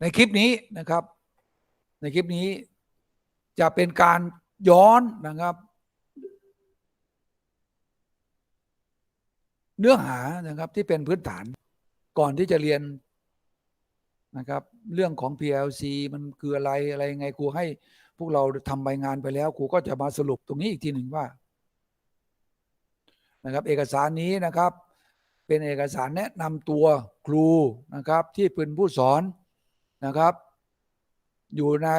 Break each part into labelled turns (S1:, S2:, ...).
S1: ในคลิปนี้นะครับ ในคลิปนี้จะเป็นการย้อนนะครับ เนื้อหานะครับที่เป็นพื้นฐานก่อนที่จะเรียนนะครับ เรื่องของ PLC มันคืออะไรอะไรงไงครูให้พวกเราทำใบงานไปแล้วครูก็จะมาสรุปตรงนี้อีกทีหนึ่งว่านะครับ เอกสารนี้นะครับ เป็นเอกสารแนะนำตัวครูนะครับ ที่เป็นผู้สอน นะครับ อยู่ใน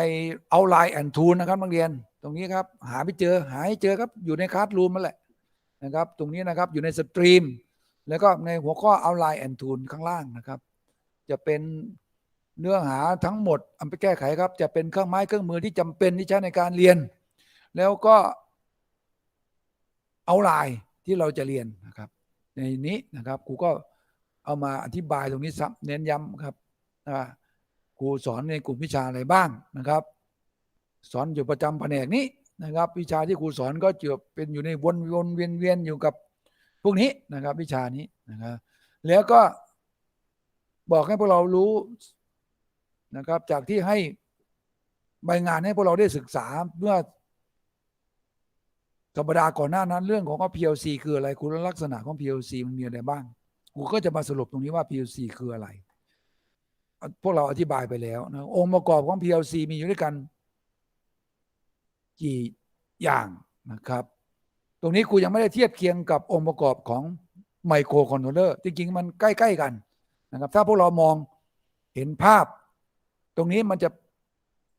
S1: เอาไลน์แอนทูนนะครับนักเรียน ตรงนี้ครับ หาไม่เจอหาให้เจอครับ อยู่ในคลาสรูมนั่นแหละนะครับ ตรงนี้นะครับอยู่ในสตรีมแล้วก็ในหัวข้อเอาไลน์แอนทูนข้างล่างนะครับ จะเป็นเนื้อหาทั้งหมดเอาไปแก้ไขครับ จะเป็นเครื่องไม้เครื่องมือที่จำเป็นที่ใช้ในการเรียน แล้วก็เอาไลน์ที่เราจะเรียนนะครับ ในนี้นะครับครูก็เอามาอธิบายตรงนี้ซ้ำเน้นย้ำครับว่า ครูสอนในกลุ่มวิชาอะไรบ้างนะครับ สอนอยู่ประจำแผนกนี้นะครับ วิชาที่ครูสอนก็จะเป็นอยู่ในวนวนเวียนเวียนอยู่กับพวกนี้นะครับ วิชานี้นะครับ แล้วก็บอกให้พวกเรารู้นะครับ จากที่ให้ใบงานให้พวกเราได้ศึกษาเมื่อสัปดาห์ก่อนหน้านั้นเรื่องของ PLC คืออะไรคุณลักษณะของ PLC มันมีอะไรบ้าง กูก็จะมาสรุปตรงนี้ว่า PLC คืออะไร พวกเราอธิบายไปแล้วนะองค์ประกอบของ PLC มีอยู่ด้วยกัน กี่อย่างนะครับ ตรงนี้กูยังไม่ได้เทียบเคียงกับองค์ประกอบของไมโครคอนโทรลเลอร์จริงๆ มันใกล้ ๆ กันนะครับ ถ้าพวกเรามองเห็นภาพ ตรงนี้มันจะ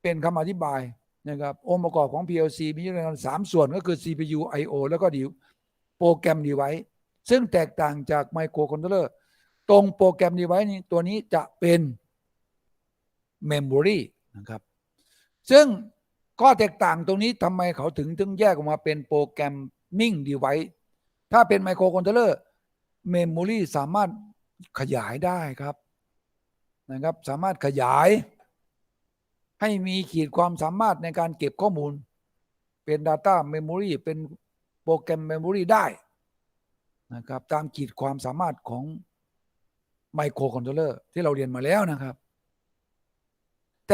S1: เป็นคำอธิบายนะครับองค์ประกอบของ PLC มีอยู่ด้วยกันสามส่วนก็คือ CPU I/O แล้วก็ดิวโปรแกรมดีไว้ซึ่งแตกต่างจากไมโครคอนโทรลเลอร์ตรงโปรแกรมดีไว้นี้ตัวนี้จะเป็น Memory นะครับ ซึ่งข้อแตกต่างตรงนี้ทำไมเขาถึงถึงแยกออกมาเป็นโปรแกรมมิ่งดีไว้ถ้าเป็นไมโครคอนโทรลเลอร์เมมโมรีสามารถขยายได้ครับนะครับ สามารถขยาย ให้มีขีดความสามารถในการเก็บข้อมูล เป็น Data Memory เป็นโปรแกรม Memory ได้นะครับตามขีดความสามารถของไมโครคอนโทรลเลอร์ที่เราเรียนมาแล้วนะครับ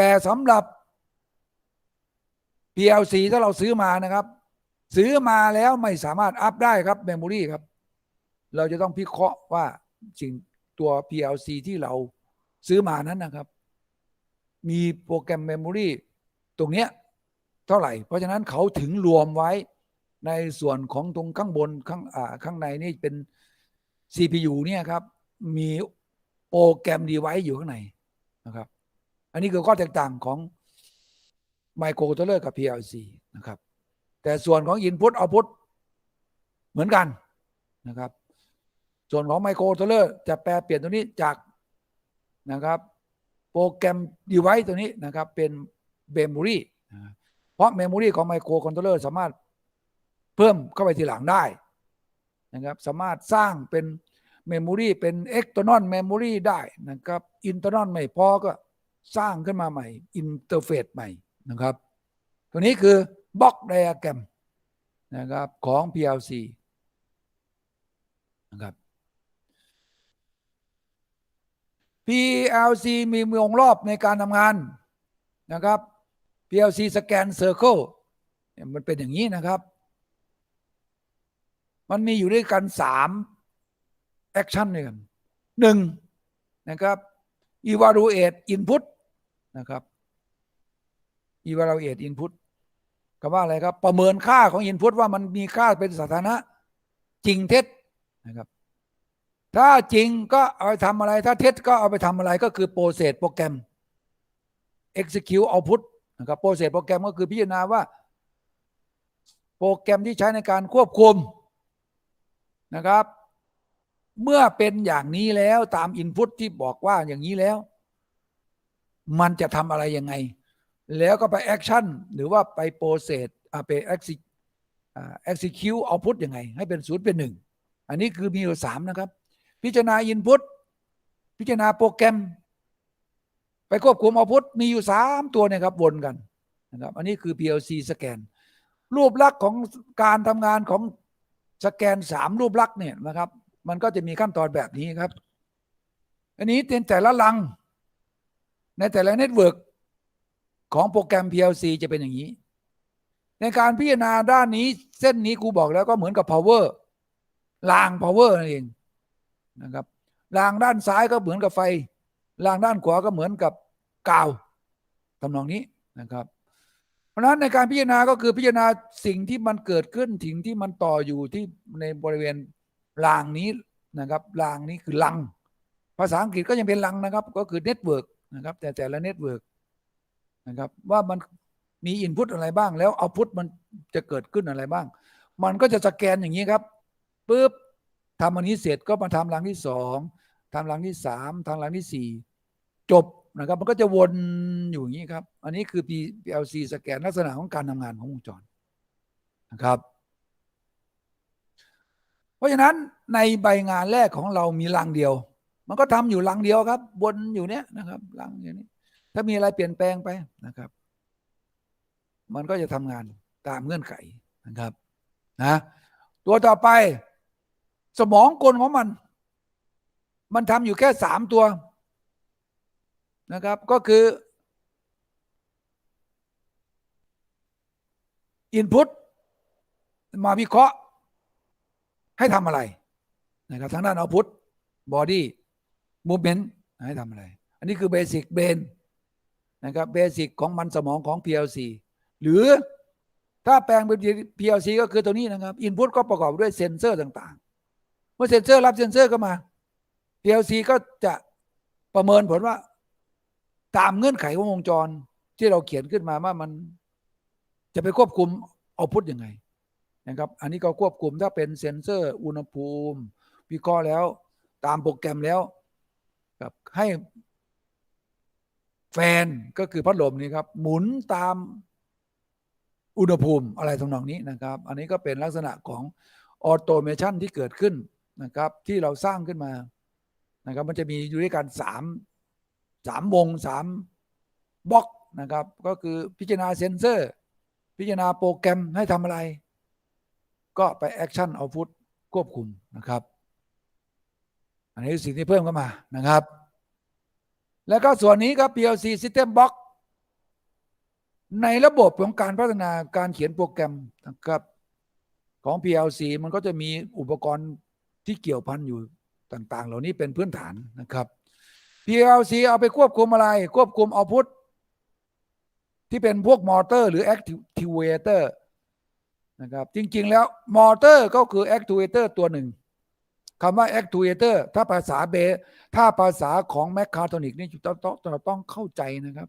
S1: แต่สำหรับ PLC ถ้าเราซื้อมานะครับ ซื้อมาแล้วไม่สามารถอัพได้ครับเมมโมรีครับ เราจะต้องพิเคราะห์ว่าสิ่งตัว PLC ที่เราซื้อมานั้นนะครับ มีโปรแกรมเมมโมรีตรงเนี้ยเท่าไหร่ เพราะฉะนั้นเขาถึงรวมไว้ในส่วนของตรงข้างบนข้างอ่าข้างในนี่เป็น CPU เนี่ยครับ มีโปรแกรมดีไว้อยู่ข้างในนะครับ อันนี้คือข้อแตกต่างของไมโครคอนโทรลเลอร์กับ PLC นะครับ แต่ส่วนของ Input Output เหมือนกันนะครับ ส่วนของไมโครคอนโทรลเลอร์จะแปลเปลี่ยนตัวนี้จากนะครับโปรแกรม device ตัวนี้นะครับเป็นเมมโมรีเพราะเมมโมรีของไมโครคอนโทรลเลอร์สามารถเพิ่มเข้าไปทีหลังได้นะครับสามารถสร้างเป็นเมมโมรีเป็น external memory ได้นะครับ internal ไม่พอก็ สร้างขึ้นมาใหม่อินเทอร์เฟซใหม่นะครับ ตัวนี้คือบล็อกไดอะแกรมนะครับของ PLC นะครับ PLC มีวงรอบในการทำงานนะครับ PLC Scan Circle เนี่มันเป็นอย่างนี้นะครับ มันมีอยู่ด้วยกันสามแอคชั่นด้วยกันหนึ่งนะครับ evaluate input นะครับ evaluate input คำว่าอะไรครับ ประเมินค่าของ input ว่ามันมีค่าเป็นสถานะ จริงเท็จนะครับ ถ้าจริงก็เอาไปทำอะไร ถ้าเท็จก็เอาไปทำอะไรก็คือ process โปรแกรม execute output นะครับ process โปรแกรมก็คือพิจารณาว่า โปรแกรมที่ใช้ในการควบคุมนะครับ เมื่อเป็นอย่างนี้แล้วตาม input ที่บอกว่าอย่างนี้แล้ว มันจะทำอะไรยังไง แล้วก็ไปแอคชั่นหรือว่าไปโปรเซสไป execute output ยังไง ให้เป็นศูนย์เป็นหนึ่งอันนี้คือมีอยู่สามนะครับ พิจารณา input พิจารณาโปรแกรม ไปควบคุม output มีอยู่สามตัวเนี่ยครับวนกันนะครับอันนี้คือ PLC สแกน รูปลักษณ์ของการทำงานของสแกนสามรูปลักษณ์เนี่ยนะครับ มันก็จะมีขั้นตอนแบบนี้ครับ อันนี้เป็นแต่ละลัง ในแต่ละเน็ตเวิร์กของโปรแกรม PLC จะเป็นอย่างนี้ ในการพิจารณาด้านนี้เส้นนี้ครูบอกแล้วก็เหมือนกับ power ราง power นั่นเองนะครับรางด้านซ้ายก็เหมือนกับไฟรางด้านขวาก็เหมือนกับกาวทำนองนี้นะครับ เพราะฉะนั้นในการพิจารณาก็คือพิจารณาสิ่งที่มันเกิดขึ้นสิ่งที่มันต่ออยู่ที่ในบริเวณรางนี้นะครับรางนี้คือลัง ภาษาอังกฤษก็ยังเป็นลังนะครับ ก็คือเน็ตเวิร์ก นะครับ แต่แต่ละเน็ตเวิร์กนะครับว่ามันมีอินพุตอะไรบ้าง แล้วเอาพุตมันจะเกิดขึ้นอะไรบ้าง มันก็จะสแกนอย่างนี้ครับปุ๊บทำอันนี้เสร็จก็มาทำรังที่สองทำรังที่สามทำรังที่สี่จบนะครับ มันก็จะวนอยู่อย่างนี้ครับ อันนี้คือ PLC สแกนลักษณะของการทำงานของวงจรนะครับ เพราะฉะนั้นในใบงานแรกของเรามีรังเดียว มันก็ทำอยู่รังเดียวครับวนอยู่เนี้ยนะครับรังอย่างนี้ ถ้ามีอะไรเปลี่ยนแปลงไปนะครับ มันก็จะทำงานตามเงื่อนไขนะครับนะตัวต่อไป สมองกลของมัน มันทำอยู่แค่สามตัวนะครับ ก็คือ Input มาวิเคราะห์ ให้ทำอะไรนะครับทางด้านเอาพุตบอดี้ Output Body Movement ให้ทำอะไร อันนี้คือเบสิกเบนนะครับเบสิกของมันสมองของ PLC หรือถ้าแปลงเป็น PLC ก็คือตัวนี้นะครับ Input ก็ประกอบด้วยเซ็นเซอร์ต่างๆ เมื่อเซ็นเซอร์รับเซ็นเซอร์เข้ามา PLC ก็จะประเมินผลว่า ตามเงื่อนไขของวงจรที่เราเขียนขึ้นมาว่ามันจะไปควบคุมเอาพุทยังไงนะครับ อันนี้ก็ควบคุมถ้าเป็นเซ็นเซอร์อุณหภูมิวิเคราะห์แล้ว ตามโปรแกรมแล้ว ให้แฟนก็คือพัดลมนี่ครับ หมุนตามอุณหภูมิอะไรทำนองนี้นะครับ อันนี้ก็เป็นลักษณะของออโตเมชันที่เกิดขึ้นนะครับ ที่เราสร้างขึ้นมานะครับ มันจะมีอยู่ด้วยกันสามสามวงสามบล็อกนะครับ ก็คือพิจารณาเซนเซอร์ พิจารณาโปรแกรมให้ทำอะไร ก็ไปแอคชั่นเอาพุทควบคุมนะครับ อันนี้คือสิ่งที่เพิ่มเข้ามานะครับ แล้วก็ส่วนนี้ครับ PLC System Box ในระบบของการพัฒนาการเขียนโปรแกรมนะครับของ PLC มันก็จะมีอุปกรณ์ที่เกี่ยวพันอยู่ต่าง ๆ เหล่านี้เป็นพื้นฐานนะครับ PLC เอาไปควบคุมอะไร ควบคุมเอาพุทที่เป็นพวกมอเตอร์หรือ actuator นะครับ จริง ๆ แล้วมอเตอร์ก็คือ actuator ตัวหนึ่ง คำว่า actuator ถ้าภาษาเบถ้าภาษาของแมคคาทอนิกนี่ต้องต้องต้องเข้าใจนะครับ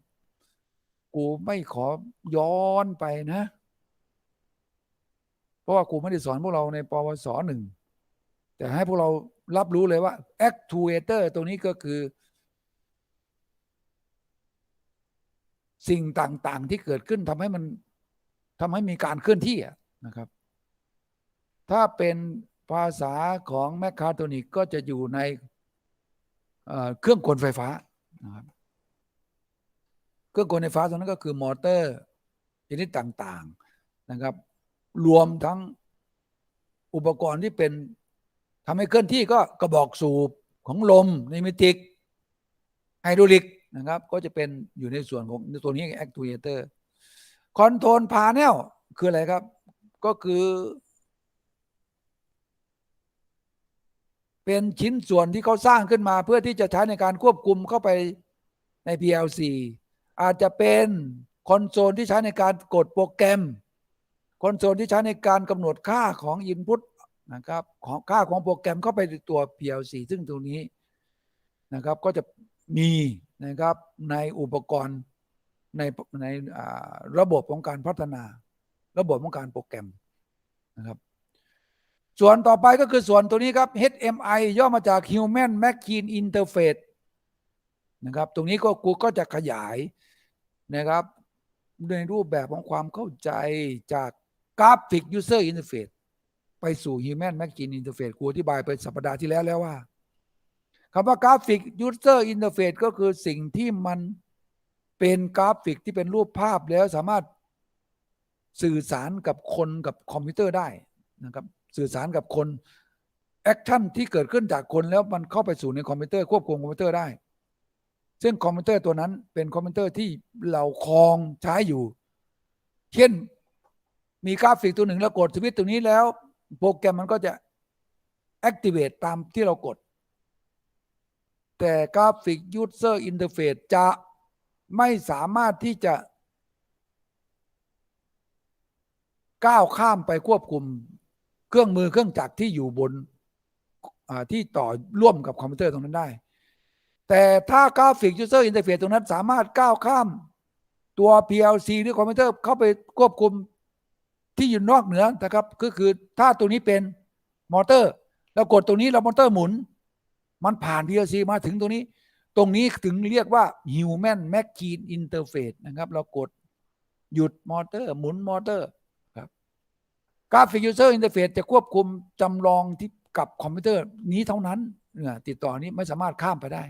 S1: กูไม่ขอย้อนไปนะ เพราะว่ากูไม่ได้สอนพวกเราในปวสหนึ่ง แต่ให้พวกเรารับรู้เลยว่า actuator ตัวนี้ก็คือ สิ่งต่างๆ ที่เกิดขึ้นทำให้มันทำให้มีการเคลื่อนที่นะครับ ถ้าเป็น ภาษาของแมคคาโทนิกก็จะอยู่ในเครื่องกลไฟฟ้านะครับเครื่องกลไฟฟ้าตรงนั้นก็คือมอเตอร์ชนิดต่างๆนะครับ รวมทั้งอุปกรณ์ที่เป็นทำให้เคลื่อนที่ก็กระบอกสูบของลมนิมิติกไฮดรอลิกนะครับ ก็จะเป็นอยู่ในส่วนของตัวนี้ actuator คอนโทรลพาเนลคืออะไรครับ ก็คือ เป็นชิ้นส่วนที่เขาสร้างขึ้นมา เพื่อที่จะใช้ในการควบคุมเข้าไปใน PLC อาจจะเป็นคอนโซลที่ใช้ในการกดโปรแกรม คอนโซลที่ใช้ในการกำหนดค่าของ Input นะครับของค่าของโปรแกรมเข้าไปในตัว PLC ซึ่งตรงนี้นะครับก็จะมีนะครับในอุปกรณ์ในในระบบของการพัฒนา ระบบของการโปรแกรมนะครับ ส่วนต่อไปก็คือส่วนตัวนี้ครับ HMI ย่อมาจาก Human Machine Interface นะครับ ตรงนี้ก็กูก็จะขยายนะครับ ในรูปแบบของความเข้าใจจาก Graphic User Interface ไปสู่ Human Machine Interface กูอธิบายไปสัปดาห์ที่แล้วแล้วว่าคำว่า Graphic User Interface ก็คือสิ่งที่มันเป็นกราฟิกที่เป็นรูปภาพแล้วสามารถสื่อสารกับคนกับคอมพิวเตอร์ได้นะครับ สื่อสารกับคนแอคชั่นที่เกิดขึ้นจากคนแล้วมันเข้าไปสู่ในคอมพิวเตอร์ควบคุมคอมพิวเตอร์ได้ ซึ่งคอมพิวเตอร์ตัวนั้นเป็นคอมพิวเตอร์ที่เราครองใช้อยู่ เช่นมีกราฟิกตัวหนึ่งแล้วกดสวิตตัวนี้แล้ว โปรแกรมมันก็จะ activate ตามที่เรากด แต่กราฟิก user interface จะไม่สามารถที่จะ ก้าวข้ามไปควบคุม เครื่องมือเครื่องจักรที่อยู่บนที่ต่อร่วมกับคอมพิวเตอร์ตรงนั้นได้ แต่ถ้ากราฟิก user interface ตรงนั้นสามารถก้าวข้ามตัว PLC หรือคอมพิวเตอร์เข้าไปควบคุมที่อยู่นอกเหนือนะครับ ก็คือถ้าตัวนี้เป็นมอเตอร์แล้วกดตรงนี้แล้วมอเตอร์หมุน มันผ่าน PLC มาถึงตรงนี้ ตรงนี้ถึงเรียกว่า human machine interface นะครับ เรากดหยุดมอเตอร์ หมุนมอเตอร์ ครับกราฟิก user interface จะควบคุมจำลองที่กับคอมพิวเตอร์นี้เท่านั้นเนี่ยติดต่อนี้ไม่สามารถข้ามไปได้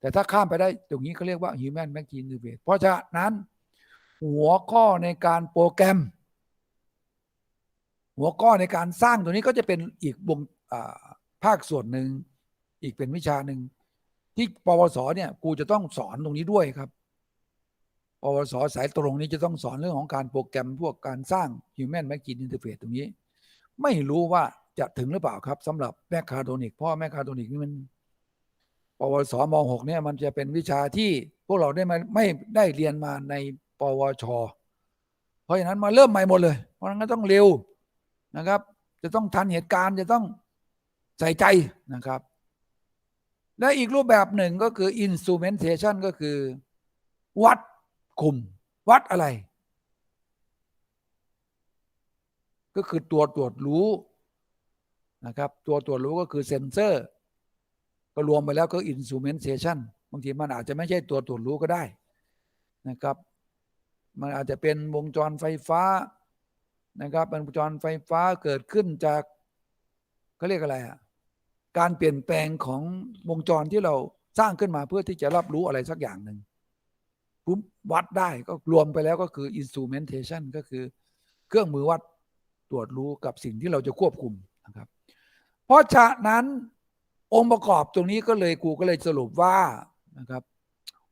S1: แต่ถ้าข้ามไปได้ตรงนี้เขาเรียกว่า human machine interface เพราะฉะนั้นหัวข้อในการโปรแกรม หัวข้อในการสร้างตัวนี้ก็จะเป็นอีกวงอ่าภาคส่วนหนึ่งอีกเป็นวิชาหนึ่งที่ปวสเนี่ยกูจะต้องสอนตรงนี้ด้วยครับ ปวสสายตรงนี้จะต้องสอนเรื่องของการโปรแกรมพวกการสร้าง Human Machine Interface ตรงนี้ ไม่รู้ว่าจะถึงหรือเปล่าครับสำหรับแมคคาโทนิกเพราะแมคคาโทนิกนี่มันปวสม .6 เนี่ยมันจะเป็นวิชาที่พวกเราได้มาไม่ได้เรียนมาในปวช เพราะฉะนั้นมาเริ่มใหม่หมดเลย เพราะฉะนั้นต้องเร็วนะครับ จะต้องทันเหตุการณ์จะต้องใส่ใจนะครับ และอีกรูปแบบหนึ่งก็คือ instrumentation ก็คือวัด คุมวัดอะไร ก็คือตัวตรวจรู้นะครับ ตัวตรวจรู้ก็คือเซนเซอร์ ก็รวมไปแล้วก็ instrumentation บางทีมันอาจจะไม่ใช่ตัวตรวจรู้ก็ได้นะครับ มันอาจจะเป็นวงจรไฟฟ้านะครับวงจรไฟฟ้าเกิดขึ้นจากเขาเรียกอะไรอะการเปลี่ยนแปลงของวงจรที่เราสร้างขึ้นมาเพื่อที่จะรับรู้อะไรสักอย่างหนึ่ง ปุ๊บวัดได้ก็รวมไปแล้วก็คือ instrumentation ก็คือ เครื่องมือวัดตรวจรู้กับสิ่งที่เราจะควบคุมนะครับ เพราะฉะนั้นองค์ประกอบตรงนี้ก็เลยกูก็เลยสรุปว่านะครับ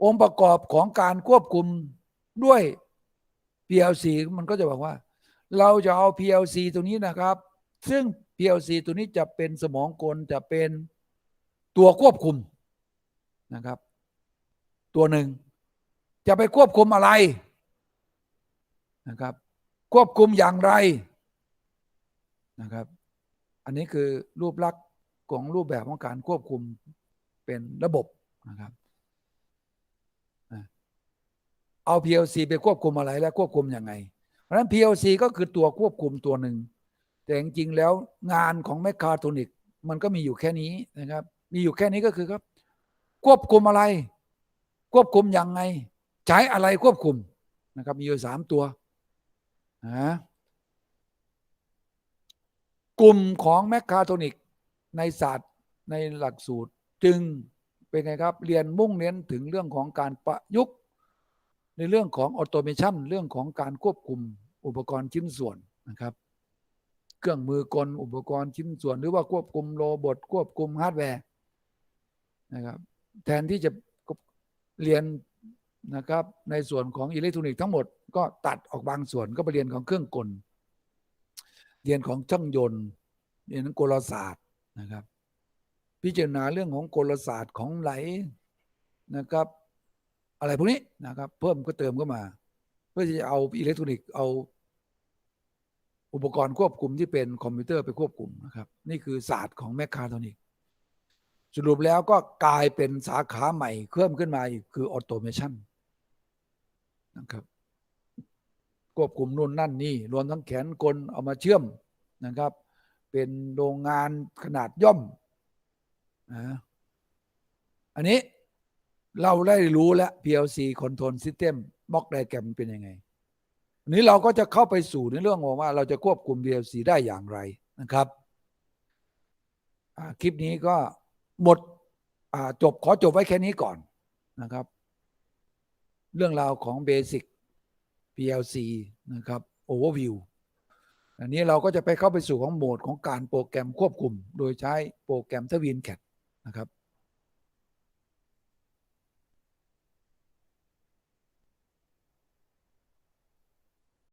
S1: องค์ประกอบของการควบคุมด้วย PLC มันก็จะบอกว่า เราจะเอา PLC ตัวนี้นะครับ ซึ่ง PLC ตัวนี้จะเป็นสมองกลจะเป็นตัวควบคุมนะครับ ตัวหนึ่ง จะไปควบคุมอะไรนะครับ ควบคุมอย่างไรนะครับ อันนี้คือรูปลักษณ์ของรูปแบบของการควบคุมเป็นระบบนะครับเอา PLC ไปควบคุมอะไรและควบคุมยังไง เพราะฉะนั้น PLC ก็คือตัวควบคุมตัวหนึ่ง แต่จริงๆแล้วงานของแมคคาโทนิกมันก็มีอยู่แค่นี้นะครับ มีอยู่แค่นี้ก็คือครับ ควบคุมอะไร ควบคุมยังไง ใช้อะไรควบคุมนะครับ มีอยู่สามตัวนะกลุ่มของแมคคาโทนิกในศาสตร์ในหลักสูตรจึงเป็นไงครับ เรียนมุ่งเน้นถึงเรื่องของการประยุกต์ ในเรื่องของออโตเมชันเรื่องของการควบคุมอุปกรณ์ชิ้นส่วนนะครับ เครื่องมือกลอุปกรณ์ชิ้นส่วน หรือว่าควบคุมโรบอทควบคุมฮาร์ดแวร์นะครับแทนที่จะเรียน นะครับในส่วนของอิเล็กทรอนิกส์ทั้งหมดก็ตัดออกบางส่วนก็ไปเรียนของเครื่องกล เรียนของช่างยนต์ เรียนของกลศาสตร์นะครับ พิจารณาเรื่องของกลศาสตร์ของไหลนะครับ อะไรพวกนี้นะครับ เพิ่มก็เติมเข้ามา เพื่อที่จะเอาอิเล็กทรอนิกส์เอา อุปกรณ์ควบคุมที่เป็นคอมพิวเตอร์ไปควบคุมนะครับ นี่คือศาสตร์ของแมคคาโทนิกสรุปแล้วก็กลายเป็นสาขาใหม่เพิ่มขึ้นมาอีกคือออโตเมชัน นะครับควบคุมนู่นนั่นนี่ รวมทั้งแขนกลเอามาเชื่อมนะครับ เป็นโรงงานขนาดย่อมนะอันนี้เราได้รู้แล้ว PLC Control System บล็อกไดแกรมเป็นยังไงอันนี้เราก็จะเข้าไปสู่ในเรื่องของว่าเราจะควบคุม PLC ได้อย่างไรนะครับ คลิปนี้ก็หมดจบขอจบไว้แค่นี้ก่อนนะครับ เรื่องราวของ Basic PLC นะครับ Overview อันนี้เราก็จะไปเข้าไปสู่ของโหมดของการโปรแกรมควบคุม โดยใช้โปรแกรมทวินแคทนะครับ